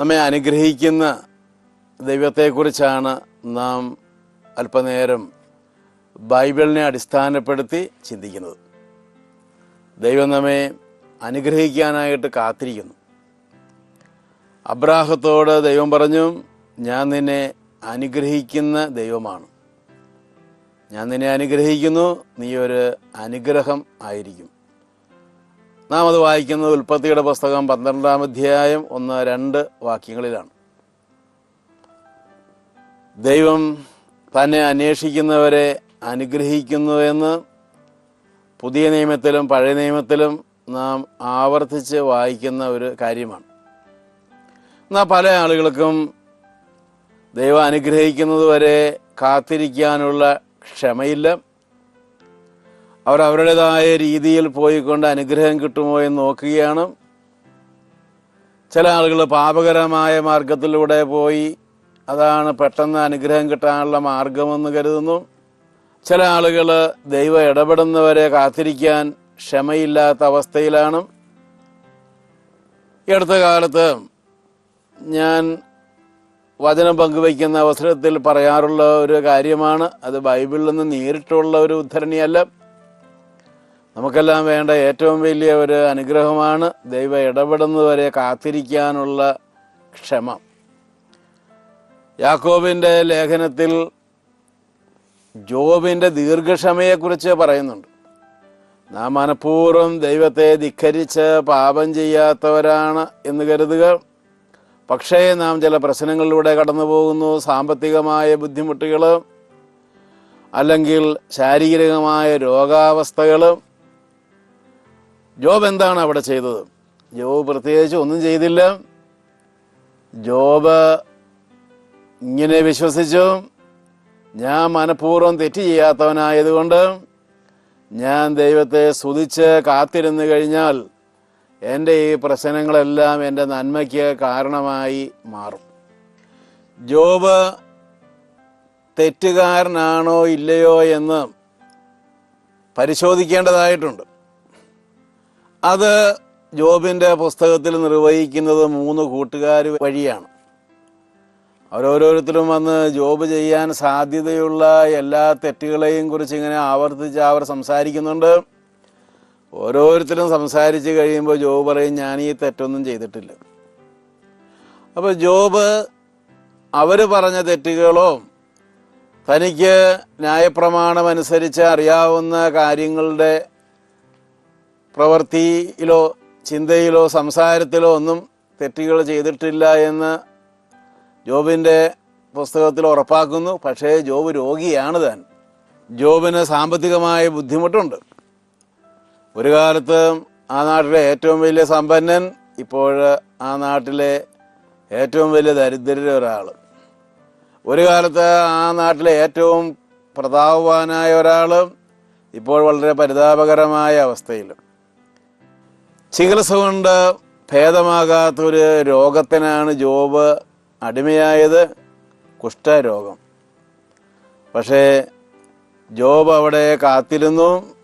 നമ്മെ അനുഗ്രഹിക്കുന്ന ദൈവത്തെക്കുറിച്ചാണ് നാം അല്പനേരം ബൈബിളിനെ അടിസ്ഥാനപ്പെടുത്തി ചിന്തിക്കുന്നത്. ദൈവം നമ്മെ അനുഗ്രഹിക്കാനായിട്ട് കാത്തിരിക്കുന്നു. അബ്രാഹത്തോട് ദൈവം പറഞ്ഞു ഞാൻ നിന്നെ അനുഗ്രഹിക്കുന്ന ദൈവമാണ്. ഞാൻ നിന്നെ അനുഗ്രഹിക്കുന്നു. നീ ഒരു അനുഗ്രഹം ആയിരിക്കും. നാം അത് വായിക്കുന്നത് ഉൽപ്പത്തിയുടെ പുസ്തകം പന്ത്രണ്ടാം അധ്യായം ഒന്ന് രണ്ട് വാക്യങ്ങളിലാണ്. ദൈവം തന്നെ അന്വേഷിക്കുന്നവരെ അനുഗ്രഹിക്കുന്നുവെന്ന് പുതിയ നിയമത്തിലും പഴയ നിയമത്തിലും നാം ആവർത്തിച്ച് വായിക്കുന്ന ഒരു കാര്യമാണ്. എന്നാൽ പല ആളുകൾക്കും ദൈവം അനുഗ്രഹിക്കുന്നത് വരെ കാത്തിരിക്കാനുള്ള ക്ഷമയില്ല. അവർ അവരുടേതായ രീതിയിൽ പോയിക്കൊണ്ട് അനുഗ്രഹം കിട്ടുമോ എന്ന് നോക്കുകയാണ്. ചില ആളുകൾ പാപകരമായ മാർഗത്തിലൂടെ പോയി. അതാണ് പെട്ടെന്ന് അനുഗ്രഹം കിട്ടാനുള്ള മാർഗമെന്ന് കരുതുന്നു. ചില ആളുകൾ ദൈവം ഇടപെടുന്നവരെ കാത്തിരിക്കാൻ ക്ഷമയില്ലാത്ത അവസ്ഥയിലാണ്. ഈ അടുത്ത കാലത്ത് ഞാൻ വചനം പങ്കുവയ്ക്കുന്ന അവസരത്തിൽ പറയാറുള്ള ഒരു കാര്യമാണ്. അത് ബൈബിളിൽ നിന്ന് നേരിട്ടുള്ള ഒരു ഉദ്ധരണിയല്ല. നമുക്കെല്ലാം വേണ്ട ഏറ്റവും വലിയ ഒരു അനുഗ്രഹമാണ് ദൈവം ഇടപെടുന്നവരെ കാത്തിരിക്കാനുള്ള ക്ഷമ. യാക്കോബിന്റെ ലേഖനത്തിൽ ജോബിന്റെ ദീർഘക്ഷമയെക്കുറിച്ച് പറയുന്നുണ്ട്. നാം മനഃപൂർവം ദൈവത്തെ ധിക്കരിച്ച് പാപം ചെയ്യാത്തവരാണ് എന്ന് കരുതുക. പക്ഷേ നാം ചില പ്രശ്നങ്ങളിലൂടെ കടന്നു പോകുന്നു സാമ്പത്തികമായ ബുദ്ധിമുട്ടുകൾ അല്ലെങ്കിൽ ശാരീരികമായ രോഗാവസ്ഥകൾ ജോബ് എന്താണ് അവിടെ ചെയ്തത്? ജോബ് പ്രത്യേകിച്ച് ഒന്നും ചെയ്തില്ല. ജോബ് ഇങ്ങനെ വിശ്വസിച്ചു. ഞാൻ മനഃപൂർവം തെറ്റ് ചെയ്യാത്തവനായതുകൊണ്ട് ഞാൻ ദൈവത്തെ സ്തുതിച്ച് കാത്തിരുന്നു കഴിഞ്ഞാൽ എന്റെ ഈ പ്രശ്നങ്ങളെല്ലാം എന്റെ നന്മയ്ക്ക് കാരണമായി മാറും. ജോബ് തെറ്റുകാരനാണോ ഇല്ലയോ എന്ന് പരിശോധിക്കേണ്ടതായിട്ടുണ്ട്. അത് ജോബിന്റെ പുസ്തകത്തിൽ നിർവഹിക്കുന്നത് മൂന്ന് കൂട്ടുകാർ വഴിയാണ്. അവരോരോരുത്തരും വന്ന് ജോബ് ചെയ്യാൻ സാധ്യതയുള്ള എല്ലാ തെറ്റുകളെയും കുറിച്ച് ഇങ്ങനെ ആവർത്തിച്ച് അവർ സംസാരിക്കുന്നുണ്ട്. ഓരോരുത്തരും സംസാരിച്ച് കഴിയുമ്പോൾ ജോബ് പറയും ഞാൻ ഈ തെറ്റൊന്നും ചെയ്തിട്ടില്ല. അപ്പോൾ ജോബ് അവർ പറഞ്ഞ തെറ്റുകളോ തനിക്ക് ന്യായപ്രമാണം അനുസരിച്ച് അറിയാവുന്ന കാര്യങ്ങളുടെ പ്രവൃത്തിയിലോ ചിന്തയിലോ സംസാരത്തിലോ ഒന്നും തെറ്റുകൾ ചെയ്തിട്ടില്ല എന്ന് ജോബിന്റെ പുസ്തകത്തിൽ ഉറപ്പാക്കുന്നു. പക്ഷേ ജോബ് രോഗിയാണ് താൻ. ജോബിന് സാമ്പത്തികമായ ബുദ്ധിമുട്ടുണ്ട്. ഒരു കാലത്ത് ആ നാട്ടിലെ ഏറ്റവും വലിയ സമ്പന്നൻ ഇപ്പോൾ ആ നാട്ടിലെ ഏറ്റവും വലിയ ദരിദ്രരിൽ ഒരാൾ. ഒരു കാലത്ത് ആ നാട്ടിലെ ഏറ്റവും പ്രതാപവാനായ ഒരാൾ ഇപ്പോൾ വളരെ പരിതാപകരമായ അവസ്ഥയിൽ ചികിത്സ കൊണ്ട് ഭേദമാകാത്തൊരു രോഗത്തിനാണ് ജോബ് അടിമയായത് കുഷ്ഠരോഗം. പക്ഷേ ജോബ് അവിടെ കാത്തിരുന്നു.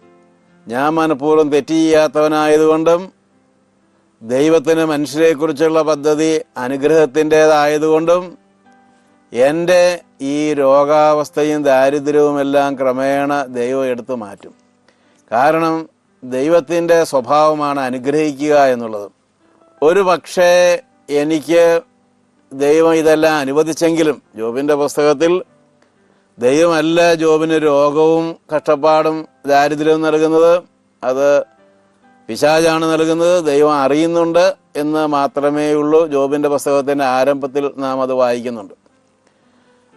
ഞാൻ മനഃപൂർവം തെറ്റ് ചെയ്യാത്തവനായതുകൊണ്ടും ദൈവത്തിന് മനുഷ്യരെക്കുറിച്ചുള്ള പദ്ധതി അനുഗ്രഹത്തിന്റേതായതുകൊണ്ടും എന്റെ ഈ രോഗാവസ്ഥയും ദാരിദ്ര്യവുമെല്ലാം ക്രമേണ ദൈവം എടുത്തു മാറ്റും. കാരണം ദൈവത്തിന്റെ സ്വഭാവമാണ് അനുഗ്രഹിക്കുക എന്നുള്ളത്. ഒരു പക്ഷേ എനിക്ക് ദൈവം ഇതെല്ലാം അനുവദിച്ചെങ്കിലും ജോബിന്റെ പുസ്തകത്തിൽ ദൈവമല്ല ജോബിന് രോഗവും കഷ്ടപ്പാടും ദാരിദ്ര്യവും നൽകുന്നത് അത് പിശാചാണ് നൽകുന്നത് ദൈവം അറിയുന്നുണ്ട് എന്ന് മാത്രമേ ഉള്ളൂ ജോബിന്റെ പുസ്തകത്തിന്റെ ആരംഭത്തിൽ നാം അത് വായിക്കുന്നുണ്ട്.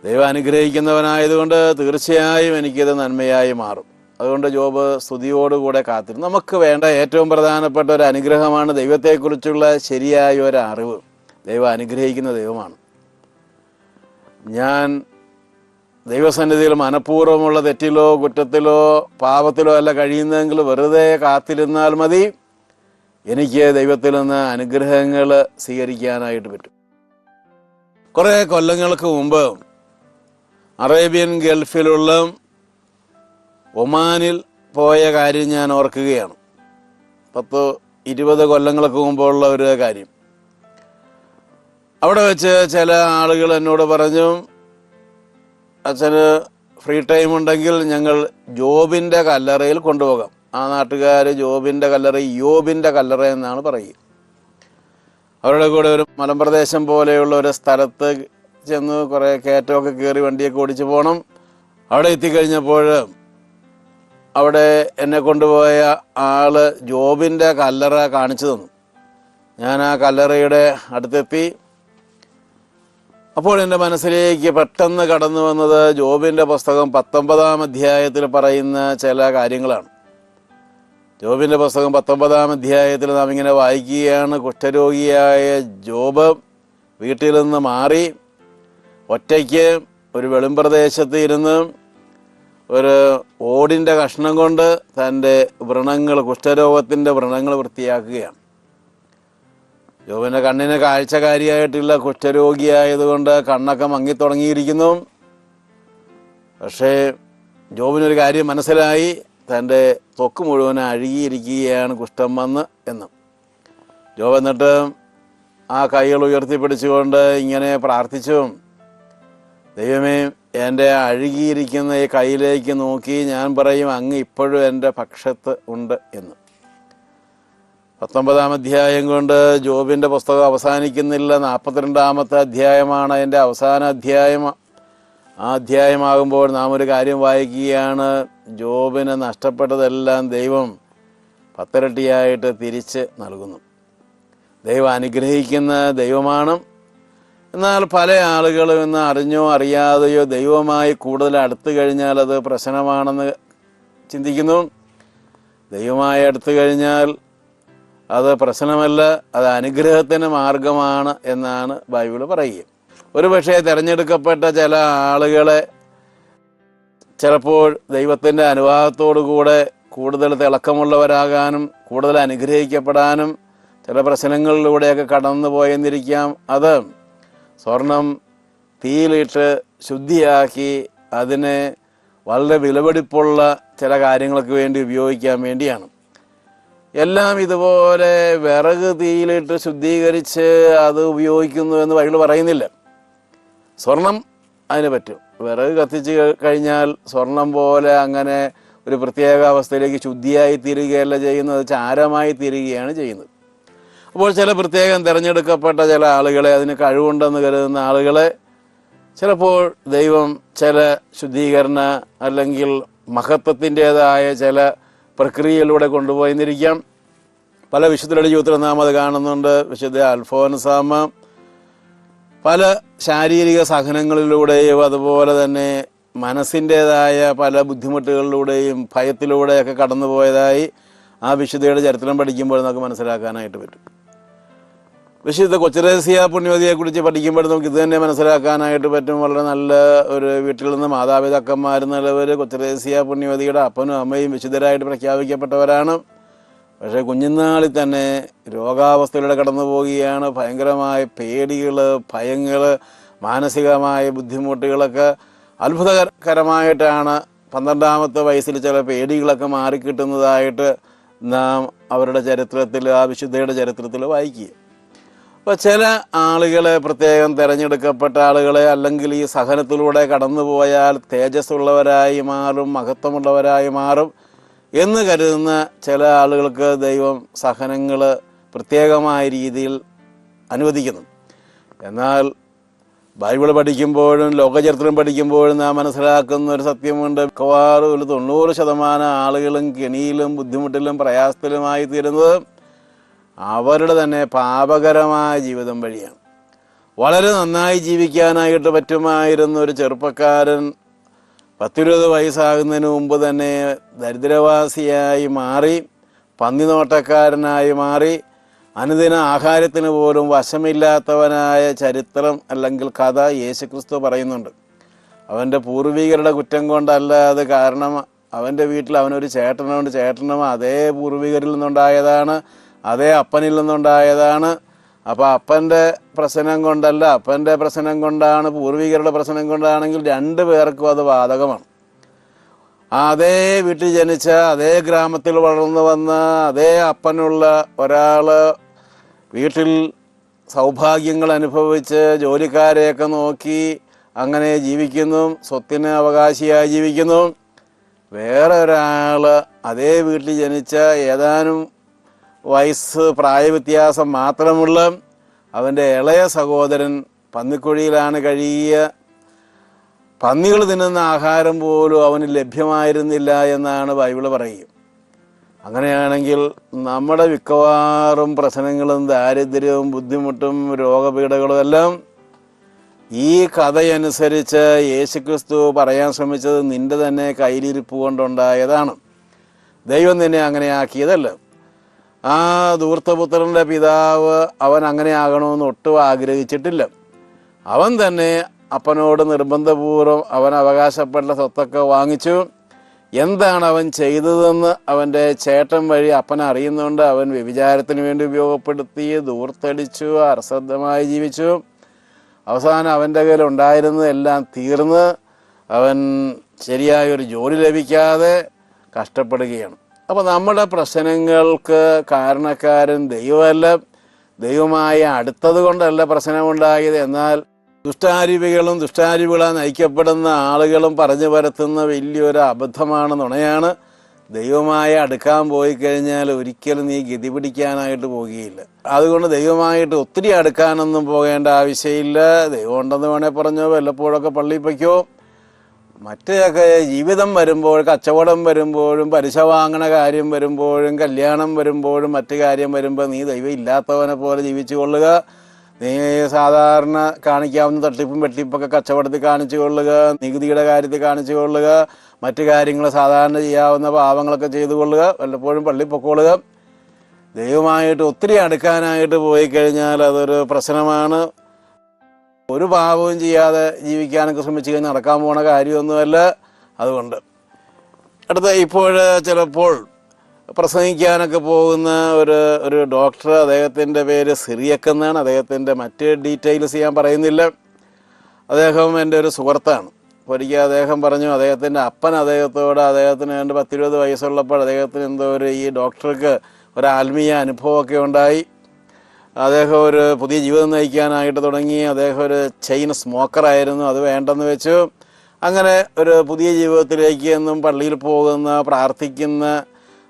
ദൈവം അനുഗ്രഹിക്കുന്നവനായതുകൊണ്ട് തീർച്ചയായും എനിക്കിത് നന്മയായി മാറും. അതുകൊണ്ട് ജോബ് സ്തുതിയോടുകൂടെ കാത്തിരുന്നു. നമുക്ക് വേണ്ട ഏറ്റവും പ്രധാനപ്പെട്ട ഒരു അനുഗ്രഹമാണ് ദൈവത്തെക്കുറിച്ചുള്ള ശരിയായ ഒരു അറിവ്. ദൈവം അനുഗ്രഹിക്കുന്ന ദൈവമാണ്. ഞാൻ ദൈവസന്നിധിയിൽ മനഃപൂർവമുള്ള തെറ്റിലോ കുറ്റത്തിലോ പാപത്തിലോ അല്ല കഴിയുന്നതെങ്കിൽ വെറുതെ കാത്തിരുന്നാൽ മതി. എനിക്ക് ദൈവത്തിൽ നിന്ന് അനുഗ്രഹങ്ങൾ സ്വീകരിക്കാനായിട്ട് പറ്റും. കുറേ കൊല്ലങ്ങൾക്ക് മുമ്പ് അറേബ്യൻ ഗൾഫിലുള്ള ഒമാനിൽ പോയ കാര്യം ഞാൻ ഓർക്കുകയാണ്. പത്ത് ഇരുപത് കൊല്ലങ്ങൾക്ക് മുമ്പുള്ള ഒരു കാര്യം. അവിടെ വെച്ച് ചില ആളുകൾ എന്നോട് പറഞ്ഞു അച്ഛന് ഫ്രീ ടൈം ഉണ്ടെങ്കിൽ ഞങ്ങൾ ജോബിന്റെ കല്ലറയിൽ കൊണ്ടുപോകാം. ആ നാട്ടുകാർ ജോബിന്റെ കല്ലറ യോബിന്റെ കല്ലറ എന്നാണ് പറയുക. അവരുടെ കൂടെ ഒരു മലമ്പ്രദേശം പോലെയുള്ള ഒരു സ്ഥലത്ത് ചെന്ന് കുറേ കയറ്റമൊക്കെ കയറി വണ്ടിയൊക്കെ ഓടിച്ച് പോകണം. അവിടെ എത്തിക്കഴിഞ്ഞപ്പോൾ അവിടെ എന്നെ കൊണ്ടുപോയ ആൾ ജോബിന്റെ കല്ലറ കാണിച്ചു തന്നു. ഞാൻ ആ കല്ലറയുടെ അടുത്തെത്തി. അപ്പോൾ എന്റെ മനസ്സിലേക്ക് പെട്ടെന്ന് കടന്നു വന്നത് ജോബിന്റെ പുസ്തകം പത്തൊമ്പതാം അധ്യായത്തിൽ പറയുന്ന ചില കാര്യങ്ങളാണ്. ജോബിന്റെ പുസ്തകം പത്തൊമ്പതാം അധ്യായത്തിൽ നാം ഇങ്ങനെ വായിക്കുകയാണ്. കുഷ്ഠരോഗിയായ ജോബ് വീട്ടിൽ നിന്ന് മാറി ഒറ്റയ്ക്ക് ഒരു വെളിമ്പ്രദേശത്ത് ഇരുന്ന് ഒരു ഓടിന്റെ കഷ്ണം കൊണ്ട് തന്റെ വ്രണങ്ങൾ കുഷ്ഠരോഗത്തിന്റെ വ്രണങ്ങൾ വൃത്തിയാക്കുകയാണ്. ജോബിന്റെ കണ്ണിന് കാഴ്ചകാരിയായിട്ടുള്ള കുഷ്ഠരോഗിയായതുകൊണ്ട് കണ്ണൊക്കെ മങ്ങിത്തുടങ്ങിയിരിക്കുന്നു പക്ഷേ ജോബിനൊരു കാര്യം മനസ്സിലായി. തന്റെ ത്വക്ക് മുഴുവൻ അഴുകിയിരിക്കുകയാണ് കുഷ്ഠം വന്ന് എന്ന്. ജോബ് എന്നിട്ട് ആ കൈകൾ ഉയർത്തിപ്പിടിച്ചുകൊണ്ട് ഇങ്ങനെ പ്രാർത്ഥിച്ചു. ദൈവമേ എന്റെ അഴുകിയിരിക്കുന്ന ഈ കയ്യിലേക്ക് നോക്കി ഞാൻ പറയും അങ്ങ് ഇപ്പോഴും എന്റെ പക്ഷത്ത് ഉണ്ട് എന്ന്. പത്തൊമ്പതാം അധ്യായം കൊണ്ട് ജോബിന്റെ പുസ്തകം അവസാനിക്കുന്നില്ല. നാൽപ്പത്തിരണ്ടാമത്തെ അധ്യായമാണ് അതിന്റെ അവസാന അധ്യായം. ആ അധ്യായമാകുമ്പോൾ നാം ഒരു കാര്യം വായിക്കുകയാണ്. ജോബിന് നഷ്ടപ്പെട്ടതെല്ലാം ദൈവം പത്തിരട്ടിയായിട്ട് തിരിച്ച് നൽകുന്നു. ദൈവം അനുഗ്രഹിക്കുന്ന ദൈവമാണ്. എന്നാൽ പല ആളുകളും ഇന്ന് അറിഞ്ഞോ അറിയാതെയോ ദൈവമായി കൂടുതൽ അടുത്തു കഴിഞ്ഞാൽ അത് പ്രശ്നമാണെന്ന് ചിന്തിക്കുന്നു. ദൈവമായി അടുത്തു കഴിഞ്ഞാൽ അത് പ്രശ്നമല്ല അത് അനുഗ്രഹത്തിന് മാർഗമാണ് എന്നാണ് ബൈബിൾ പറയുക. ഒരു പക്ഷേ തിരഞ്ഞെടുക്കപ്പെട്ട ചില ആളുകളെ ചിലപ്പോൾ ദൈവത്തിന്റെ അനുവാദത്തോടു കൂടെ കൂടുതൽ തിളക്കമുള്ളവരാകാനും കൂടുതൽ അനുഗ്രഹിക്കപ്പെടാനും ചില പ്രശ്നങ്ങളിലൂടെയൊക്കെ കടന്നു പോയെന്നിരിക്കാം അത് സ്വർണം തീയിലിട്ട് ശുദ്ധിയാക്കി അതിനെ വളരെ വിലപിടിപ്പുള്ള ചില കാര്യങ്ങൾക്ക് വേണ്ടി ഉപയോഗിക്കാൻ വേണ്ടിയാണ്. എല്ലാം ഇതുപോലെ വിറക് തീയിലിട്ട് ശുദ്ധീകരിച്ച് അത് ഉപയോഗിക്കുന്നു എന്ന് വഴികൾ പറയുന്നില്ല. സ്വർണം അതിന് പറ്റും. വിറക് കത്തിച്ച് കഴിഞ്ഞാൽ സ്വർണം പോലെ അങ്ങനെ ഒരു പ്രത്യേക അവസ്ഥയിലേക്ക് ശുദ്ധിയായി തീരുകയല്ല ചെയ്യുന്നത് ചാരമായി തീരുകയാണ് ചെയ്യുന്നത്. അപ്പോൾ ചില പ്രത്യേകം തിരഞ്ഞെടുക്കപ്പെട്ട ചില ആളുകളെ അതിന് കഴിവുണ്ടെന്ന് കരുതുന്ന ആളുകളെ ചിലപ്പോൾ ദൈവം ചില ശുദ്ധീകരണ അല്ലെങ്കിൽ മഹത്വത്തിന്റെതായ ചില പ്രക്രിയയിലൂടെ കൊണ്ടുപോയിന്നിരിക്കാം. പല വിശുദ്ധരുടെ ജീവിതത്തിൽ നാം അത് കാണുന്നുണ്ട്. വിശുദ്ധ അൽഫോൻസാമ. പല ശാരീരിക സഹനങ്ങളിലൂടെയും അതുപോലെ തന്നെ മനസ്സിന്റെതായ പല ബുദ്ധിമുട്ടുകളിലൂടെയും ഭയത്തിലൂടെയൊക്കെ കടന്നുപോയതായി ആ വിശുദ്ധയുടെ ചരിത്രം പഠിക്കുമ്പോൾ നമുക്ക് മനസ്സിലാക്കാനായിട്ട് പറ്റും. വിശുദ്ധ കൊച്ചരേസ്യ പുണ്യവതിയെക്കുറിച്ച് പഠിക്കുമ്പോൾ നമുക്ക് ഇത് തന്നെ മനസ്സിലാക്കാനായിട്ട് പറ്റും. വളരെ നല്ല ഒരു വീട്ടിൽ നിന്ന് മാതാപിതാക്കന്മാർ നിലവർ കൊച്ചുരഹസ്യ പുണ്യവതിയുടെ അപ്പനും അമ്മയും വിശുദ്ധരായിട്ട് പ്രഖ്യാപിക്കപ്പെട്ടവരാണ്. പക്ഷേ കുഞ്ഞുനാളിൽ തന്നെ രോഗാവസ്ഥയിലൂടെ കടന്നു പോവുകയാണ്. ഭയങ്കരമായ പേടികൾ ഭയങ്ങൾ മാനസികമായ ബുദ്ധിമുട്ടുകളൊക്കെ അത്ഭുതകരമായിട്ടാണ് പന്ത്രണ്ടാമത്തെ വയസ്സിൽ ചില പേടികളൊക്കെ മാറിക്കിട്ടുന്നതായിട്ട് നാം അവരുടെ ചരിത്രത്തിൽ ആ വിശുദ്ധയുടെ ചരിത്രത്തിൽ വായിക്കുക. അപ്പോൾ ചില ആളുകളെ പ്രത്യേകം തിരഞ്ഞെടുക്കപ്പെട്ട ആളുകളെ അല്ലെങ്കിൽ ഈ സഹനത്തിലൂടെ കടന്നു പോയാൽ തേജസ്സുള്ളവരായി മാറും മഹത്വമുള്ളവരായി മാറും എന്ന് കരുതുന്ന ചില ആളുകൾക്ക് ദൈവം സഹനങ്ങൾ പ്രത്യേകമായ രീതിയിൽ അനുവദിക്കുന്നു. എന്നാൽ ബൈബിൾ പഠിക്കുമ്പോഴും ലോകചരിത്രം പഠിക്കുമ്പോഴും നാം മനസ്സിലാക്കുന്ന ഒരു സത്യമുണ്ട്. മിക്കവാറും ഒരു തൊണ്ണൂറ് ശതമാനം ആളുകളും കെണിയിലും ബുദ്ധിമുട്ടിലും പ്രയാസത്തിലുമായി തീരുന്നത് അവരുടെ തന്നെ പാപകരമായ ജീവിതം വഴിയാണ്. വളരെ നന്നായി ജീവിക്കാനായിട്ട് പറ്റുമായിരുന്ന ഒരു ചെറുപ്പക്കാരൻ പത്തിരുപത് വയസ്സാകുന്നതിന് മുമ്പ് തന്നെ ദരിദ്രവാസിയായി മാറി പന്നിനോട്ടക്കാരനായി മാറി അനുദിന ആഹാരത്തിന് പോലും വശമില്ലാത്തവനായ ചരിത്രം അല്ലെങ്കിൽ കഥ യേശുക്രിസ്തു പറയുന്നുണ്ട്. അവന്റെ പൂർവികരുടെ കുറ്റം കൊണ്ടല്ല അത് കാരണം അവന്റെ വീട്ടിൽ അവനൊരു ചേട്ടനുണ്ട്. ചേട്ടനും അതേ പൂർവികരിൽ നിന്നുണ്ടായതാണ്. അതേ അപ്പനിൽ നിന്നുണ്ടായതാണ് അപ്പോൾ അപ്പന്റെ പ്രശ്നം കൊണ്ടല്ല അപ്പന്റെ പ്രശ്നം കൊണ്ടാണ് പൂർവികരുടെ പ്രശ്നം കൊണ്ടാണെങ്കിൽ രണ്ട് പേർക്കും അത് ബാധകമാണ്. അതേ വീട്ടിൽ ജനിച്ച അതേ ഗ്രാമത്തിൽ വളർന്നു വന്ന അതേ അപ്പനുള്ള ഒരാൾ വീട്ടിൽ സൗഭാഗ്യങ്ങൾ അനുഭവിച്ച് ജോലിക്കാരെയൊക്കെ നോക്കി അങ്ങനെ ജീവിക്കുന്നു സ്വത്തിന് അവകാശിയായി ജീവിക്കുന്നു. വേറെ ഒരാൾ അതേ വീട്ടിൽ ജനിച്ച ഏതാനും വയസ്സ് പ്രായവ്യത്യാസം മാത്രമുള്ള അവന്റെ ഇളയ സഹോദരൻ പന്നിക്കുഴിയിലാണ് കഴിയുക പന്നികൾ തിന്നുന്ന ആഹാരം പോലും അവന് ലഭ്യമായിരുന്നില്ല എന്നാണ് ബൈബിൾ പറയുക അങ്ങനെയാണെങ്കിൽ നമ്മുടെ മിക്കവാറും പ്രശ്നങ്ങളും ദാരിദ്ര്യവും ബുദ്ധിമുട്ടും രോഗപീഠകളും എല്ലാം ഈ കഥയനുസരിച്ച് യേശുക്രിസ്തു പറയാൻ ശ്രമിച്ചത് നിന്റെ തന്നെ കയ്യിലിരിപ്പ് കൊണ്ടുണ്ടായതാണ്. ദൈവം നിന്നെ അങ്ങനെ ആക്കിയതല്ല. ആ ദൂർത്തപുത്രന്റെ പിതാവ് അവൻ അങ്ങനെ ആകണമെന്ന് ഒട്ടും ആഗ്രഹിച്ചിട്ടില്ല. അവൻ തന്നെ അപ്പനോട് നിർബന്ധപൂർവം അവൻ അവകാശപ്പെട്ട സ്വത്തൊക്കെ വാങ്ങിച്ചു. എന്താണ് അവൻ ചെയ്തതെന്ന് അവന്റെ ചേട്ടൻ വഴി അപ്പൻ അറിയുന്നുണ്ട്. അവൻ വ്യഭിചാരത്തിന് വേണ്ടി ഉപയോഗപ്പെടുത്തി ദൂർത്തടിച്ചു അശ്രദ്ധമായി ജീവിച്ചു. അവസാനം അവന്റെ കയ്യിൽ ഉണ്ടായിരുന്നതെല്ലാം തീർന്ന് അവൻ ശരിയായൊരു ജോലി ലഭിക്കാതെ കഷ്ടപ്പെടുകയാണ്. അപ്പോൾ നമ്മുടെ പ്രശ്നങ്ങൾക്ക് കാരണക്കാരൻ ദൈവമല്ല. ദൈവമായ അടുത്തത് കൊണ്ടല്ല പ്രശ്നമുണ്ടായത്. എന്നാൽ ദുഷ്ടാരൂപികളും ദുഷ്ടാരൂപികളാൽ നയിക്കപ്പെടുന്ന ആളുകളും പറഞ്ഞു പരത്തുന്ന വലിയൊരു അബദ്ധമാണ് നുണയാണ്. ദൈവമായി അടുക്കാൻ പോയി കഴിഞ്ഞാൽ ഒരിക്കലും നീ ഗതി പിടിക്കാനായിട്ട് പോകുകയില്ല. അതുകൊണ്ട് ദൈവമായിട്ട് ഒത്തിരി അടുക്കാനൊന്നും പോകേണ്ട ആവശ്യമില്ല. ദൈവം ഉണ്ടെന്ന് വേണേൽ പറഞ്ഞോ വല്ലപ്പോഴൊക്കെ പള്ളിയിൽ പൊയ്ക്കോ മറ്റൊക്കെ ജീവിതം വരുമ്പോൾ കച്ചവടം വരുമ്പോഴും പലിശ വാങ്ങണ കാര്യം വരുമ്പോഴും കല്യാണം വരുമ്പോഴും മറ്റു കാര്യം വരുമ്പോൾ നീ ദൈവം ഇല്ലാത്തവനെ പോലെ ജീവിച്ചു കൊള്ളുക. നീ സാധാരണ കാണിക്കാവുന്ന തട്ടിപ്പും വെട്ടിപ്പൊക്കെ കച്ചവടത്തിൽ കാണിച്ചു കൊള്ളുക നികുതിയുടെ കാര്യത്തിൽ കാണിച്ചു കൊള്ളുക മറ്റു കാര്യങ്ങൾ സാധാരണ ചെയ്യാവുന്ന പാവങ്ങളൊക്കെ ചെയ്തു കൊള്ളുക വല്ലപ്പോഴും പള്ളി പൊക്കോളുക. ദൈവമായിട്ട് ഒത്തിരി അടുക്കാനായിട്ട് പോയി കഴിഞ്ഞാൽ അതൊരു പ്രശ്നമാണ്. ഒരു പാപവും ചെയ്യാതെ ജീവിക്കാനൊക്കെ ശ്രമിച്ചു കഴിഞ്ഞാൽ നടക്കാൻ പോണ കാര്യമൊന്നുമല്ല അതുകൊണ്ട്. അടുത്ത ഇപ്പോൾ ചിലപ്പോൾ പ്രസംഗിക്കാനൊക്കെ പോകുന്ന ഒരു ഒരു ഡോക്ടർ അദ്ദേഹത്തിന്റെ പേര് സിറിയക്കെന്നാണ്. അദ്ദേഹത്തിന്റെ മറ്റ് ഡീറ്റെയിൽസ് ഞാൻ പറയുന്നില്ല. അദ്ദേഹം എന്റെ ഒരു സുഹൃത്താണ്. ഒരിക്കൽ അദ്ദേഹം പറഞ്ഞു അദ്ദേഹത്തിന്റെ അപ്പൻ അദ്ദേഹത്തോട് അദ്ദേഹത്തിന് രണ്ട് പത്തിരുപത് വയസ്സുള്ളപ്പോൾ അദ്ദേഹത്തിന് എന്തോ ഒരു ഈ ഡോക്ടർക്ക് ഒരു ആത്മീയ അനുഭവമൊക്കെ ഉണ്ടായി. അദ്ദേഹം ഒരു പുതിയ ജീവിതം നയിക്കാനായിട്ട് തുടങ്ങി. അദ്ദേഹം ഒരു ചെയിൻ സ്മോക്കറായിരുന്നു അത് വേണ്ടെന്ന് വെച്ചു. അങ്ങനെ ഒരു പുതിയ ജീവിതത്തിലേക്ക് എന്നും പള്ളിയിൽ പോകുന്ന പ്രാർത്ഥിക്കുന്ന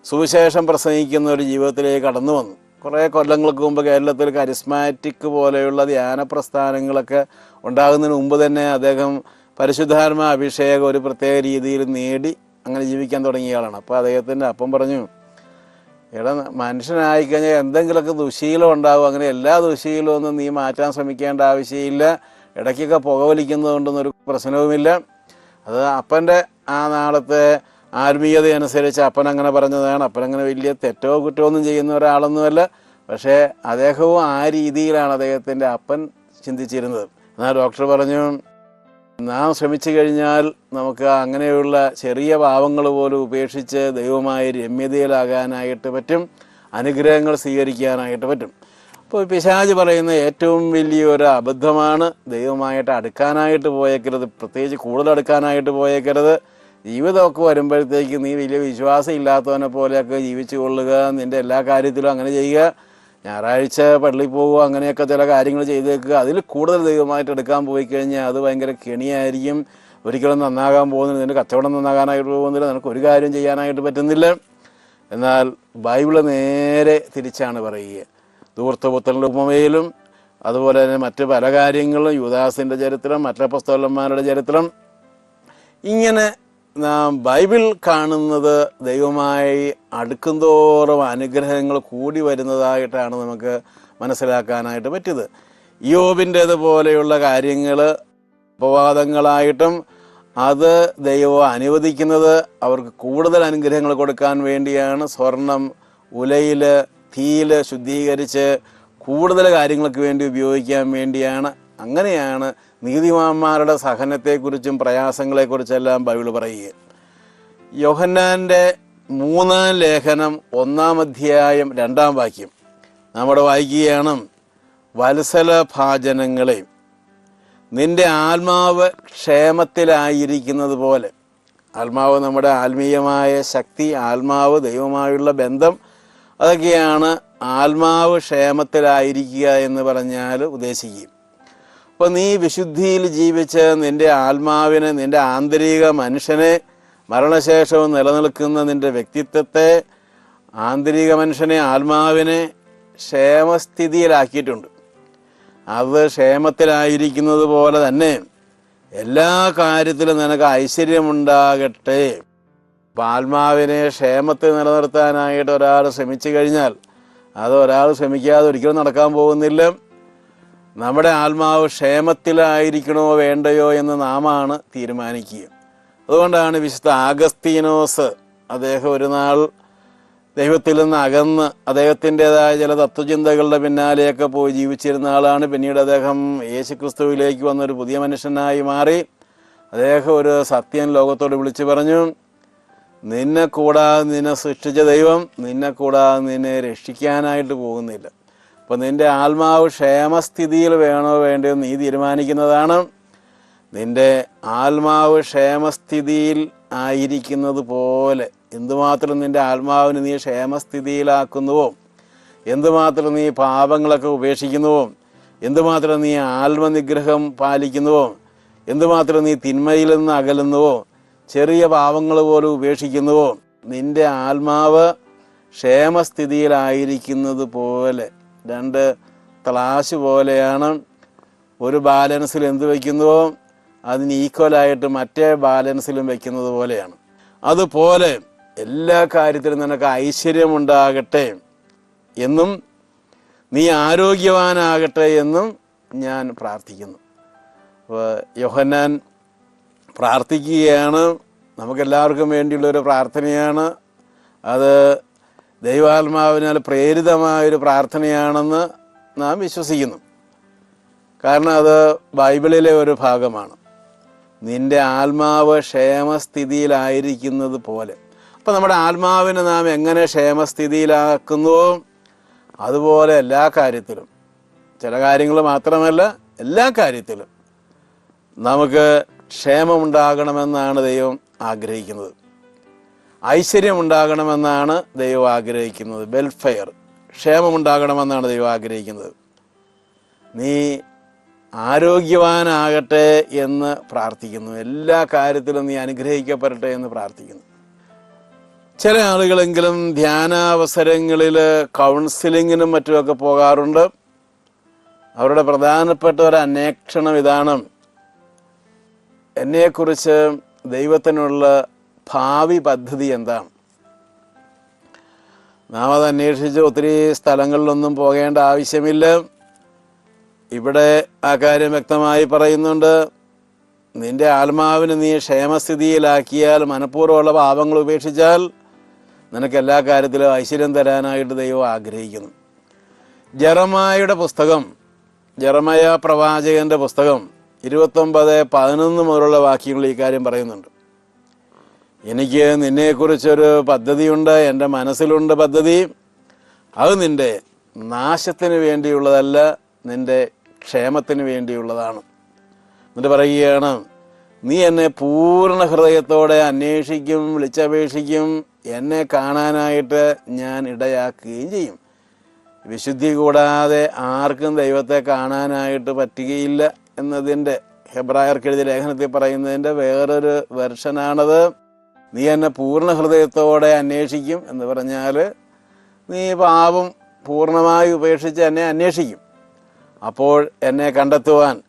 സുവിശേഷം പ്രസംഗിക്കുന്ന ഒരു ജീവിതത്തിലേക്ക് കടന്നു വന്നു. കുറേ കൊല്ലങ്ങൾക്ക് മുമ്പ് കേരളത്തിൽ കരിസ്മാറ്റിക് പോലെയുള്ള ധ്യാന പ്രസ്ഥാനങ്ങളൊക്കെ ഉണ്ടാകുന്നതിന് മുമ്പ് തന്നെ അദ്ദേഹം പരിശുദ്ധാത്മ അഭിഷേകം ഒരു പ്രത്യേക രീതിയിൽ നേടി അങ്ങനെ ജീവിക്കാൻ തുടങ്ങിയ ആളാണ്. അപ്പോൾ അദ്ദേഹത്തിന്റെ അപ്പം പറഞ്ഞു എടാ മനുഷ്യനായി കഴിഞ്ഞാൽ എന്തെങ്കിലുമൊക്കെ ദുശീലം ഉണ്ടാവും. അങ്ങനെ എല്ലാ ദുശീലവും ഒന്നും നീ മാറ്റാൻ ശ്രമിക്കേണ്ട ആവശ്യമില്ല. ഇടയ്ക്കൊക്കെ പുക വലിക്കുന്നതുകൊണ്ടൊന്നൊരു ഒരു പ്രശ്നവുമില്ല. അത് അപ്പന്റെ ആ നാളത്തെ ആത്മീയത അനുസരിച്ച് അപ്പൻ അങ്ങനെ പറഞ്ഞതാണ്. അപ്പൻ അങ്ങനെ വലിയ തെറ്റോ കുറ്റോ ഒന്നും ചെയ്യുന്ന ഒരാളൊന്നുമല്ല. പക്ഷേ അദ്ദേഹവും ആ രീതിയിലാണ് അദ്ദേഹത്തിന്റെ അപ്പൻ ചിന്തിച്ചിരുന്നത്. എന്നാൽ ഡോക്ടർ പറഞ്ഞു നാം ശ്രമിച്ചു കഴിഞ്ഞാൽ നമുക്ക് അങ്ങനെയുള്ള ചെറിയ പാവങ്ങൾ പോലും ഉപേക്ഷിച്ച് ദൈവമായ രമ്യതയിലാകാനായിട്ട് പറ്റും. അനുഗ്രഹങ്ങൾ സ്വീകരിക്കാനായിട്ട് പറ്റും. അപ്പോൾ പിശാജ് പറയുന്ന ഏറ്റവും വലിയൊരു അബദ്ധമാണ് ദൈവമായിട്ട് അടുക്കാനായിട്ട് പോയേക്കരുത് പ്രത്യേകിച്ച് കൂടുതൽ അടുക്കാനായിട്ട് പോയേക്കരുത്. ജീവിതമൊക്കെ വരുമ്പോഴത്തേക്ക് നീ വലിയ വിശ്വാസം ഇല്ലാത്തവനെ പോലെയൊക്കെ ജീവിച്ചു കൊള്ളുക നിന്റെ എല്ലാ കാര്യത്തിലും അങ്ങനെ ചെയ്യുക. ഞായറാഴ്ച പള്ളിയിൽ പോവുക അങ്ങനെയൊക്കെ ചില കാര്യങ്ങൾ ചെയ്തേക്കുക. അതിൽ കൂടുതൽ ദൈവമായിട്ട് എടുക്കാൻ പോയി കഴിഞ്ഞാൽ അത് ഭയങ്കര കെണിയായിരിക്കും. ഒരിക്കലും നന്നാകാൻ പോകുന്നില്ല. നിന്റെ കച്ചവടം നന്നാകാനായിട്ട് പോകുന്നില്ല. നിനക്ക് ഒരു കാര്യം ചെയ്യാനായിട്ട് പറ്റുന്നില്ല. എന്നാൽ ബൈബിൾ നേരെ തിരിച്ചാണ് പറയുക. ദൂർത്തപുത്രന്റെ ഉപമയിലും അതുപോലെ തന്നെ മറ്റ് പല കാര്യങ്ങളും യുദാസിന്റെ ചരിത്രം മറ്റു പുസ്തകന്മാരുടെ ചരിത്രം ഇങ്ങനെ നാം ബൈബിൾ കാണുന്നത് ദൈവമായി അടുക്കുന്തോറും അനുഗ്രഹങ്ങൾ കൂടി വരുന്നതായിട്ടാണ് നമുക്ക് മനസ്സിലാക്കാനായിട്ട് പറ്റിയത്. യോബിന്റേത് പോലെയുള്ള കാര്യങ്ങൾ അപവാദങ്ങളായിട്ടും അത് ദൈവം അനുവദിക്കുന്നത് അവർക്ക് കൂടുതൽ അനുഗ്രഹങ്ങൾ കൊടുക്കാൻ വേണ്ടിയാണ്. സ്വർണം ഉലയിൽ തീയിൽ ശുദ്ധീകരിച്ച് കൂടുതൽ കാര്യങ്ങൾക്ക് വേണ്ടി ഉപയോഗിക്കാൻ വേണ്ടിയാണ്. അങ്ങനെയാണ് നീതിമാന്മാരുടെ സഹനത്തെക്കുറിച്ചും പ്രയാസങ്ങളെക്കുറിച്ചെല്ലാം ബൈബിൾ പറയുക യോഹന്നാന്റെ മൂന്നാം ലേഖനം ഒന്നാം അധ്യായം രണ്ടാം വാക്യം നമ്മുടെ വായിക്കുകയാണ്. വത്സല ഭാജനങ്ങളെ നിന്റെ ആത്മാവ് ക്ഷേമത്തിലായിരിക്കുന്നത് പോലെ. ആത്മാവ് നമ്മുടെ ആത്മീയമായ ശക്തി ആത്മാവ് ദൈവമായുള്ള ബന്ധം അതൊക്കെയാണ് ആത്മാവ് ക്ഷേമത്തിലായിരിക്കുക എന്ന് പറഞ്ഞാൽ ഉദ്ദേശിക്കും അപ്പോൾ നീ വിശുദ്ധിയിൽ ജീവിച്ച് നിന്റെ ആത്മാവിനെ നിന്റെ ആന്തരിക മനുഷ്യനെ മരണശേഷവും നിലനിൽക്കുന്ന നിന്റെ വ്യക്തിത്വത്തെ ആന്തരിക മനുഷ്യനെ ആത്മാവിനെ ക്ഷേമസ്ഥിതിയിലാക്കിയിട്ടുണ്ട്. അത് ക്ഷേമത്തിലായിരിക്കുന്നത് പോലെ തന്നെ എല്ലാ കാര്യത്തിലും നിനക്ക് ഐശ്വര്യമുണ്ടാകട്ടെ. അപ്പം ആത്മാവിനെ ക്ഷേമത്തിൽ നിലനിർത്താനായിട്ട് ഒരാൾ ശ്രമിച്ചു കഴിഞ്ഞാൽ അത് ഒരാൾ ശ്രമിക്കാതെ ഒരിക്കലും നടക്കാൻ പോകുന്നില്ല. നമ്മുടെ ആത്മാവ് ക്ഷേമത്തിലായിരിക്കണോ വേണ്ടയോ എന്ന് നാമാണ് തീരുമാനിക്കുക. അതുകൊണ്ടാണ് വിശുദ്ധ ആഗസ്തീനോസ് അദ്ദേഹം ഒരു നാൾ ദൈവത്തിൽ നിന്ന് അകന്ന് അദ്ദേഹത്തിന്റെതായ ചില തത്വചിന്തകളുടെ പിന്നാലെയൊക്കെ പോയി ജീവിച്ചിരുന്ന ആളാണ്. പിന്നീട് അദ്ദേഹം യേശുക്രിസ്തുവിലേക്ക് വന്നൊരു പുതിയ മനുഷ്യനായി മാറി. അദ്ദേഹം ഒരു സത്യൻ ലോകത്തോട് വിളിച്ചു പറഞ്ഞു നിന്നെ കൂടാതെ നിന്നെ സൃഷ്ടിച്ച ദൈവം നിന്നെ കൂടാതെ നിന്നെ രക്ഷിക്കാനായിട്ട് പോകുന്നില്ല. അപ്പോൾ നിന്റെ ആത്മാവ് ക്ഷേമസ്ഥിതിയിൽ വേണോ വേണ്ടയോ നീ തീരുമാനിക്കുന്നതാണ്. നിന്റെ ആത്മാവ് ക്ഷേമസ്ഥിതിയിൽ ആയിരിക്കുന്നത് പോലെ എന്തുമാത്രം നിന്റെ ആത്മാവിന് നീ ക്ഷേമസ്ഥിതിയിലാക്കുന്നുവോ എന്തുമാത്രം നീ പാപങ്ങളൊക്കെ ഉപേക്ഷിക്കുന്നുവോ എന്തുമാത്രം നീ ആത്മനിഗ്രഹം പാലിക്കുന്നുവോ എന്തുമാത്രം നീ തിന്മയിൽ നിന്ന് അകലുന്നുവോ ചെറിയ പാവങ്ങൾ പോലും ഉപേക്ഷിക്കുന്നുവോ നിന്റെ ആത്മാവ് ക്ഷേമസ്ഥിതിയിലായിരിക്കുന്നത് പോലെ രണ്ട് ത്ലാശ് പോലെയാണ്. ഒരു ബാലൻസിൽ എന്ത് വയ്ക്കുന്നുവോ അതിന് ഈക്വലായിട്ട് മറ്റേ ബാലൻസിലും വയ്ക്കുന്നത് പോലെയാണ്. അതുപോലെ എല്ലാ കാര്യത്തിലും നിനക്ക് ഐശ്വര്യമുണ്ടാകട്ടെ എന്നും നീ ആരോഗ്യവാനാകട്ടെ എന്നും ഞാൻ പ്രാർത്ഥിക്കുന്നു. അപ്പോൾ യോഹന്നാൻ പ്രാർത്ഥിക്കുകയാണ്. നമുക്കെല്ലാവർക്കും വേണ്ടിയുള്ളൊരു പ്രാർത്ഥനയാണ്. അത് ദൈവാത്മാവിനാൽ പ്രേരിതമായൊരു പ്രാർത്ഥനയാണെന്ന് നാം വിശ്വസിക്കുന്നു. കാരണം അത് ബൈബിളിലെ ഒരു ഭാഗമാണ്. നിന്റെ ആത്മാവ് ക്ഷേമസ്ഥിതിയിലായിരിക്കുന്നത് പോലെ. അപ്പം നമ്മുടെ ആത്മാവിനെ നാം എങ്ങനെ ക്ഷേമസ്ഥിതിയിലാക്കുന്നുവോ അതുപോലെ എല്ലാ കാര്യത്തിലും. ചില കാര്യങ്ങൾ മാത്രമല്ല എല്ലാ കാര്യത്തിലും. നമുക്ക് ക്ഷേമമുണ്ടാകണമെന്നാണ് ദൈവം ആഗ്രഹിക്കുന്നത്. ഐശ്വര്യമുണ്ടാകണമെന്നാണ് ദൈവം ആഗ്രഹിക്കുന്നത്. വെൽഫെയർ ക്ഷേമമുണ്ടാകണമെന്നാണ് ദൈവം ആഗ്രഹിക്കുന്നത്. നീ ആരോഗ്യവാനാകട്ടെ എന്ന് പ്രാർത്ഥിക്കുന്നു. എല്ലാ കാര്യത്തിലും നീ അനുഗ്രഹിക്കപ്പെടട്ടെ എന്ന് പ്രാർത്ഥിക്കുന്നു. ചില ആളുകളെങ്കിലും ധ്യാനാവസരങ്ങളിൽ കൗൺസിലിങ്ങിനും മറ്റുമൊക്കെ പോകാറുണ്ട്. അവരുടെ പ്രധാനപ്പെട്ട ഒരു അന്വേഷണം ഇതാണ്. എന്നെക്കുറിച്ച് ദൈവത്തിനുള്ള ഭാവി പദ്ധതി എന്താണ് നാം അത് അന്വേഷിച്ച് ഒത്തിരി സ്ഥലങ്ങളിലൊന്നും പോകേണ്ട ആവശ്യമില്ല. ഇവിടെ ആ കാര്യം വ്യക്തമായി പറയുന്നുണ്ട്. നിന്റെ ആത്മാവിന് നീ ക്ഷേമസ്ഥിതിയിലാക്കിയാൽ മനഃപൂർവമുള്ള പാപങ്ങൾ ഉപേക്ഷിച്ചാൽ നിനക്ക് എല്ലാ കാര്യത്തിലും ഐശ്വര്യം തരാനായിട്ട് ദൈവം ആഗ്രഹിക്കുന്നു. ജറമായുടെ പുസ്തകം ജറമയ പ്രവാചകന്റെ പുസ്തകം ഇരുപത്തൊമ്പത് പതിനൊന്ന് മുതലുള്ള വാക്യങ്ങൾ ഈ കാര്യം പറയുന്നുണ്ട്. എനിക്ക് നിന്നെക്കുറിച്ചൊരു പദ്ധതിയുണ്ട് എന്റെ മനസ്സിലുണ്ട് പദ്ധതി. അത് നിന്റെ നാശത്തിന് വേണ്ടിയുള്ളതല്ല നിന്റെ ക്ഷേമത്തിന് വേണ്ടിയുള്ളതാണ്. എന്നിട്ട് പറയുകയാണ് നീ എന്നെ പൂർണ ഹൃദയത്തോടെ അന്വേഷിക്കും വിളിച്ചപേക്ഷിക്കും എന്നെ കാണാനായിട്ട് ഞാൻ ഇടയാക്കുകയും ചെയ്യും. വിശുദ്ധി കൂടാതെ ആർക്കും ദൈവത്തെ കാണാനായിട്ട് പറ്റുകയില്ല എന്നതിന്റെ ഹെബ്രായർക്കെഴുതിയ ലേഖനത്തിൽ പറയുന്നതിന്റെ വേറൊരു വെർഷനാണത്. നീ എന്നെ പൂർണ ഹൃദയത്തോടെ അന്വേഷിക്കും എന്ന് പറഞ്ഞാൽ നീ പാപം പൂർണമായി ഉപേക്ഷിച്ച് എന്നെ അന്വേഷിക്കും. അപ്പോൾ എന്നെ കണ്ടെത്തുവാൻ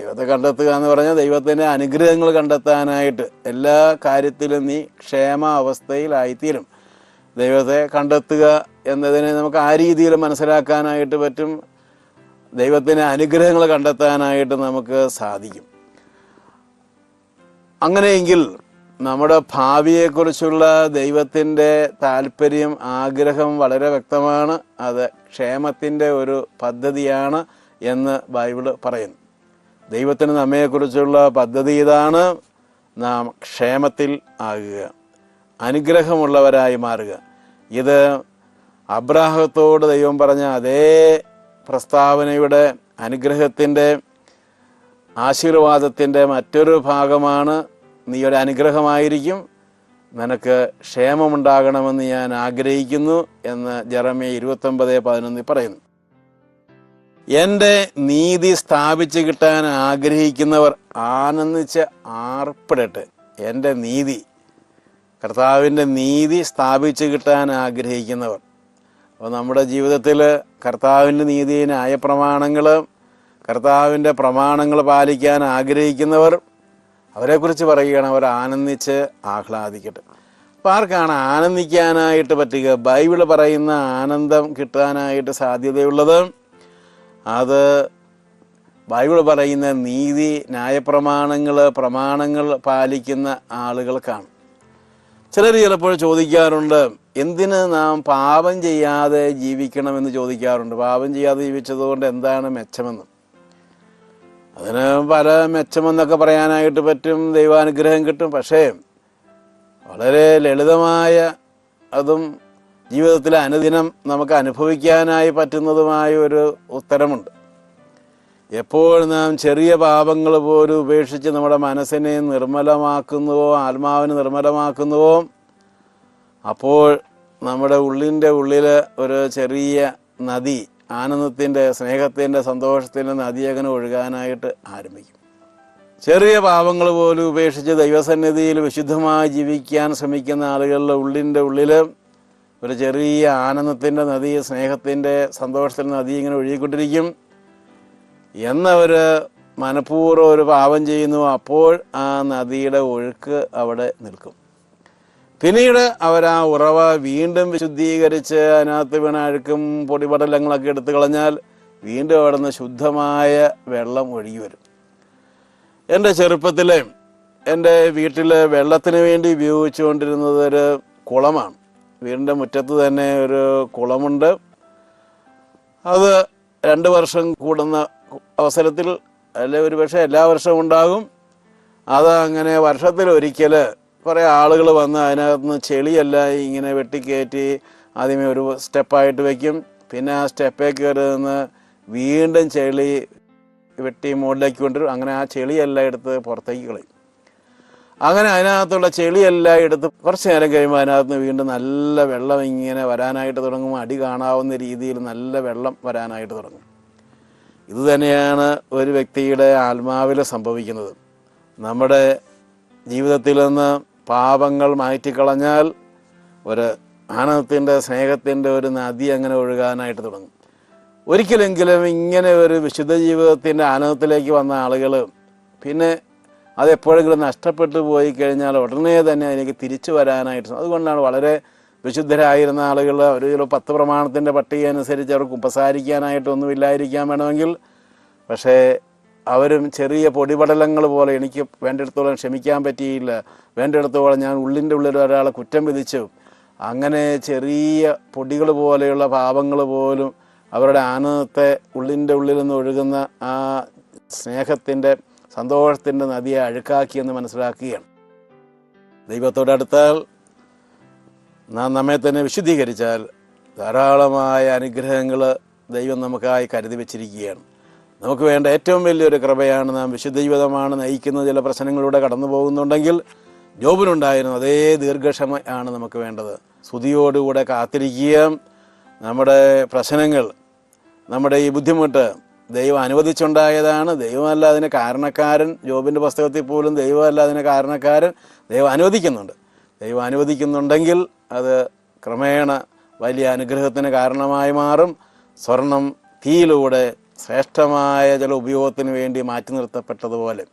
ദൈവത്തെ കണ്ടെത്തുക എന്ന് പറഞ്ഞാൽ ദൈവത്തിന്റെ അനുഗ്രഹങ്ങൾ കണ്ടെത്താനായിട്ട് എല്ലാ കാര്യത്തിലും നീ ക്ഷേമ അവസ്ഥയിലായിത്തീരും ദൈവത്തെ കണ്ടെത്തുക എന്നതിനെ നമുക്ക് ആ രീതിയിൽ മനസ്സിലാക്കാനായിട്ട് പറ്റും. ദൈവത്തിന്റെ അനുഗ്രഹങ്ങൾ കണ്ടെത്താനായിട്ട് നമുക്ക് സാധിക്കും. അങ്ങനെയെങ്കിൽ നമ്മുടെ ഭാവിയെക്കുറിച്ചുള്ള ദൈവത്തിന്റെ താല്പര്യം ആഗ്രഹം വളരെ വ്യക്തമാണ്. അത് ക്ഷേമത്തിന്റെ ഒരു പദ്ധതിയാണ് എന്ന് ബൈബിൾ പറയുന്നു. ദൈവത്തിന് നമ്മയെക്കുറിച്ചുള്ള പദ്ധതി ഇതാണ്. നാം ക്ഷേമത്തിൽ ആകുക. അനുഗ്രഹമുള്ളവരായി മാറുക. ഇത് അബ്രാഹത്തോട് ദൈവം പറഞ്ഞ അതേ പ്രസ്താവനയുടെ അനുഗ്രഹത്തിന്റെ ആശീർവാദത്തിന്റെ മറ്റൊരു ഭാഗമാണ്. നീ ഒരു അനുഗ്രഹമായിരിക്കും നിനക്ക് ക്ഷേമമുണ്ടാകണമെന്ന് ഞാൻ ആഗ്രഹിക്കുന്നു എന്ന് ജറമേ ഇരുപത്തൊമ്പത് പതിനൊന്നിൽ പറയുന്നു. എന്റെ നീതി സ്ഥാപിച്ചു കിട്ടാൻ ആഗ്രഹിക്കുന്നവർ ആനന്ദിച്ച് ആർപ്പിടട്ടെ. എന്റെ നീതി കർത്താവിന്റെ നീതി സ്ഥാപിച്ചു കിട്ടാൻ ആഗ്രഹിക്കുന്നവർ. അപ്പോൾ നമ്മുടെ ജീവിതത്തിൽ കർത്താവിന്റെ നീതി ന്യായപ്രമാണങ്ങൾ കർത്താവിന്റെ പ്രമാണങ്ങൾ പാലിക്കാൻ ആഗ്രഹിക്കുന്നവർ അവരെക്കുറിച്ച് പറയുകയാണ് അവർ ആനന്ദിച്ച് ആഹ്ലാദിക്കട്ടെ. അപ്പോൾ ആർക്കാണ് ആനന്ദിക്കാനായിട്ട് പറ്റുക? ബൈബിൾ പറയുന്ന ആനന്ദം കിട്ടാനായിട്ട് സാധ്യതയുള്ളത്? അത് ബൈബിൾ പറയുന്ന നീതി ന്യായപ്രമാണങ്ങൾ പ്രമാണങ്ങൾ പാലിക്കുന്ന ആളുകൾക്കാണ്. ചിലർ ചിലപ്പോൾ ചോദിക്കാറുണ്ട് എന്തിന് നാം പാപം ചെയ്യാതെ ജീവിക്കണമെന്ന് ചോദിക്കാറുണ്ട്. പാപം ചെയ്യാതെ ജീവിച്ചതുകൊണ്ട് എന്താണ് മെച്ചമെന്ന്. അതിന് പല മെച്ചമെന്നൊക്കെ പറയാനായിട്ട് പറ്റും ദൈവാനുഗ്രഹം കിട്ടും. പക്ഷേ വളരെ ലളിതമായ അതും ജീവിതത്തിൽ അനുദിനം നമുക്ക് അനുഭവിക്കാനായി പറ്റുന്നതുമായ ഒരു ഉത്തരമുണ്ട്. എപ്പോൾ നാം ചെറിയ പാപങ്ങൾ പോലും ഉപേക്ഷിച്ച് നമ്മുടെ മനസ്സിനെ നിർമ്മലമാക്കുന്നുവോ ആത്മാവിനെ നിർമ്മലമാക്കുന്നുവോ അപ്പോൾ നമ്മുടെ ഉള്ളിന്റെ ഉള്ളിൽ ഒരു ചെറിയ നദി ആനന്ദത്തിന്റെ സ്നേഹത്തിന്റെ സന്തോഷത്തിൽ നിന്ന് അതിയകന് ഒഴുകാനായിട്ട് ആരംഭിക്കും. ചെറിയ പാപങ്ങൾ പോലും ഉപേക്ഷിച്ച് ദൈവസന്നിധിയിൽ വിശുദ്ധമായി ജീവിക്കാൻ ശ്രമിക്കുന്ന ആളുകളുടെ ഉള്ളിന്റെ ഉള്ളിൽ ഒരു ചെറിയ ആനന്ദത്തിന്റെ നദി സ്നേഹത്തിന്റെ സന്തോഷത്തിന്റെ നദി ഇങ്ങനെ ഒഴുകിക്കൊണ്ടിരിക്കും. എന്നവർ മനഃപൂർവം ഒരു പാപം ചെയ്യുന്നു അപ്പോൾ ആ നദിയുടെ ഒഴുക്ക് അവിടെ നിൽക്കും. പിന്നീട് അവർ ആ ഉറവ വീണ്ടും വിശുദ്ധീകരിച്ച് അതിനകത്ത് വീണ അഴുക്കും പൊടിപടലങ്ങളൊക്കെ എടുത്തു കളഞ്ഞാൽ വീണ്ടും അവിടെ നിന്ന് ശുദ്ധമായ വെള്ളം ഒഴുകി വരും. എന്റെ ചെറുപ്പത്തിൽ എന്റെ വീട്ടിൽ വെള്ളത്തിന് വേണ്ടി ഉപയോഗിച്ചുകൊണ്ടിരുന്നത് ഒരു കുളമാണ്. വീടിന്റെ മുറ്റത്ത് തന്നെ ഒരു കുളമുണ്ട്. അത് രണ്ട് വർഷം കൂടുന്ന അവസരത്തിൽ അല്ലെ ഒരു പക്ഷേ എല്ലാ വർഷവും ഉണ്ടാകും. അത് അങ്ങനെ വർഷത്തിൽ ഒരിക്കൽ കുറേ ആളുകൾ വന്ന് അതിനകത്ത് നിന്ന് ചെളിയല്ല ഇങ്ങനെ വെട്ടിക്കയറ്റി ആദ്യമേ ഒരു സ്റ്റെപ്പായിട്ട് വയ്ക്കും പിന്നെ ആ സ്റ്റെപ്പേ കയറി നിന്ന് വീണ്ടും ചെളി വെട്ടി മുകളിലേക്ക് കൊണ്ടുവരും. അങ്ങനെ ആ ചെളിയെല്ലാം എടുത്ത് പുറത്തേക്ക് കളയും. അങ്ങനെ അതിനകത്തുള്ള ചെളിയെല്ലാം എടുത്ത് കുറച്ച് നേരം കഴിയുമ്പോൾ അതിനകത്ത് നിന്ന് വീണ്ടും നല്ല വെള്ളം ഇങ്ങനെ വരാനായിട്ട് തുടങ്ങും. അടി കാണാവുന്ന രീതിയിൽ നല്ല വെള്ളം വരാനായിട്ട് തുടങ്ങും. ഇത് തന്നെയാണ് ഒരു വ്യക്തിയുടെ ആത്മാവിൽ സംഭവിക്കുന്നത്. നമ്മുടെ ജീവിതത്തിൽ നിന്ന് പാപങ്ങൾ മാറ്റിക്കളഞ്ഞാൽ ഒരു ആനന്ദത്തിന്റെ സ്നേഹത്തിന്റെ ഒരു നദി അങ്ങനെ ഒഴുകാനായിട്ട് തുടങ്ങും. ഒരിക്കലെങ്കിലും ഇങ്ങനെ ഒരു വിശുദ്ധ ജീവിതത്തിന്റെ ആനന്ദത്തിലേക്ക് വന്ന ആളുകൾ പിന്നെ അതെപ്പോഴെങ്കിലും നഷ്ടപ്പെട്ടു പോയി കഴിഞ്ഞാൽ ഉടനെ തന്നെ അതിലേക്ക് തിരിച്ചു വരാനായിട്ട് അതുകൊണ്ടാണ് വളരെ വിശുദ്ധരായിരുന്ന ആളുകൾ ഒരു പത്ത് പ്രമാണത്തിന്റെ പട്ടിക അനുസരിച്ച് അവർക്ക് ഉപസാരിക്കാനായിട്ടൊന്നും ഇല്ലായിരിക്കാൻ വേണമെങ്കിൽ. പക്ഷേ അവരും ചെറിയ പൊടിപടലങ്ങൾ പോലെ എനിക്ക് വേണ്ടിടത്തോളം ക്ഷമിക്കാൻ പറ്റിയില്ല. വേണ്ടിടത്തോളം ഞാൻ ഉള്ളിന്റെ ഉള്ളിൽ ഒരാളെ കുറ്റം വിധിച്ചു. അങ്ങനെ ചെറിയ പൊടികൾ പോലെയുള്ള പാപങ്ങൾ പോലും അവരുടെ ആനന്ദത്തെ ഉള്ളിന്റെ ഉള്ളിൽ നിന്ന് ഒഴുകുന്ന ആ സ്നേഹത്തിന്റെ സന്തോഷത്തിന്റെ നദിയെ അഴുക്കാക്കിയെന്ന് മനസ്സിലാക്കുകയാണ്. ദൈവത്തോടടുത്താൽ നാം നമ്മെ തന്നെ വിശുദ്ധീകരിച്ചാൽ ധാരാളമായ അനുഗ്രഹങ്ങൾ ദൈവം നമുക്കായി കരുതി വച്ചിരിക്കുകയാണ്. നമുക്ക് വേണ്ട ഏറ്റവും വലിയൊരു കൃപയാണ് നാം വിശുദ്ധ ജീവിതമാണ് നയിക്കുന്ന ചില പ്രശ്നങ്ങളിലൂടെ കടന്നു പോകുന്നുണ്ടെങ്കിൽ ജോബിനുണ്ടായിരുന്നു അതേ ദീർഘക്ഷമ ആണ് നമുക്ക് വേണ്ടത്. സ്തുതിയോടുകൂടെ കാത്തിരിക്കുക. നമ്മുടെ പ്രശ്നങ്ങൾ നമ്മുടെ ഈ ബുദ്ധിമുട്ട് ദൈവം അനുവദിച്ചുണ്ടായതാണ്. ദൈവമല്ല അതിന് കാരണക്കാരൻ. ജോബിന്റെ പുസ്തകത്തിൽ പോലും ദൈവമല്ല അതിന് കാരണക്കാരൻ. ദൈവം അനുവദിക്കുന്നുണ്ട്. ദൈവം അനുവദിക്കുന്നുണ്ടെങ്കിൽ അത് ക്രമേണ വലിയ അനുഗ്രഹത്തിന് കാരണമായി മാറും. സ്വർണം തീയിലൂടെ ശ്രേഷ്ഠമായ ചില ഉപയോഗത്തിന് വേണ്ടി മാറ്റി നിർത്തപ്പെട്ടതുപോലെ